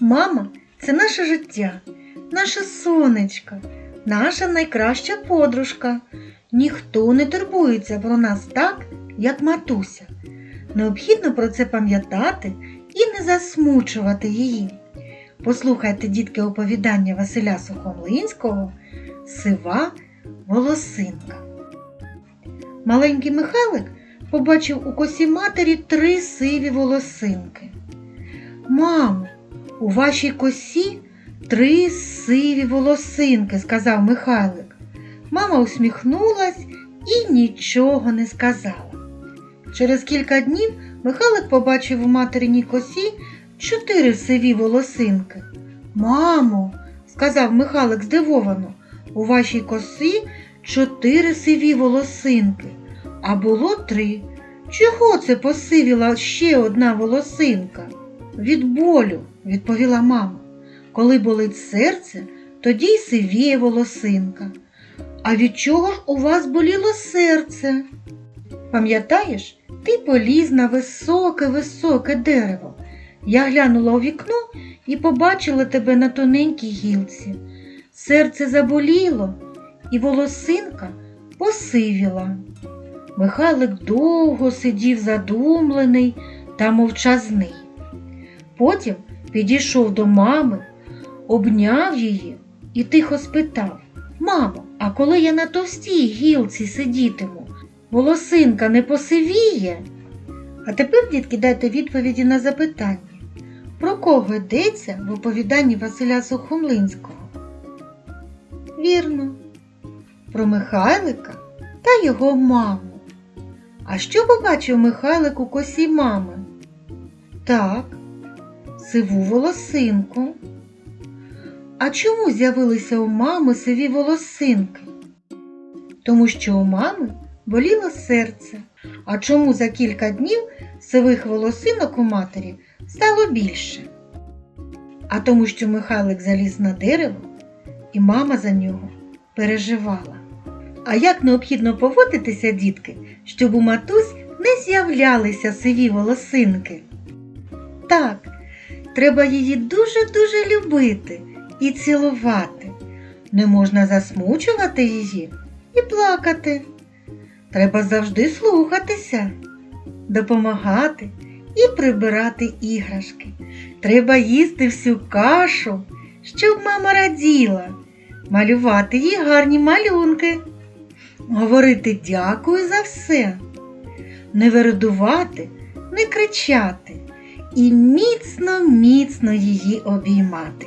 Мама це наше життя, наше сонечко, наша найкраща подружка. Ніхто не турбується про нас так, як матуся. Необхідно про це пам'ятати і не засмучувати її. Послухайте, дітки, оповідання Василя Сухомлинського Сива волосинка. Маленький Михайлик побачив у косі матері три сиві волосинки. Мамо, у вашій косі три сиві волосинки, сказав Михайлик. Мама усміхнулась і нічого не сказала. Через кілька днів Михайлик побачив у материній косі чотири сиві волосинки. Мамо, сказав Михайлик здивовано, у вашій косі чотири сиві волосинки, а було три. Чого це посивіла ще одна волосинка? Від болю, відповіла мама. Коли болить серце, тоді й сивіє волосинка. А від чого ж у вас боліло серце? Пам'ятаєш, ти поліз на високе-високе дерево. Я глянула у вікно і побачила тебе на тоненькій гілці. Серце заболіло, і волосинка посивіла. Михайлик довго сидів задумлений та мовчазний. Потім підійшов до мами, обняв її і тихо спитав Мамо, а коли я на товстій гілці сидітиму, волосинка не посивіє? А тепер, дітки, дайте відповіді на запитання. Про кого йдеться в оповіданні Василя Сухомлинського? Вірно, про Михайлика та його маму. А що побачив Михайлик у косі мами? Так, сиву волосинку. А чому з'явилися у мами сиві волосинки? Тому що у мами боліло серце. А чому за кілька днів сивих волосинок у матері стало більше? А тому, що Михайлик заліз на дерево, і мама за нього переживала. А як необхідно поводитися, дітки, щоб у матусь не з'являлися сиві волосинки? Так, треба її дуже-дуже любити і цілувати. Не можна засмучувати її і плакати. Треба завжди слухатися, допомагати і прибирати іграшки. Треба їсти всю кашу, щоб мама раділа, малювати їй гарні малюнки, говорити дякую за все, не вередувати, не кричати і міцно-міцно її обіймати.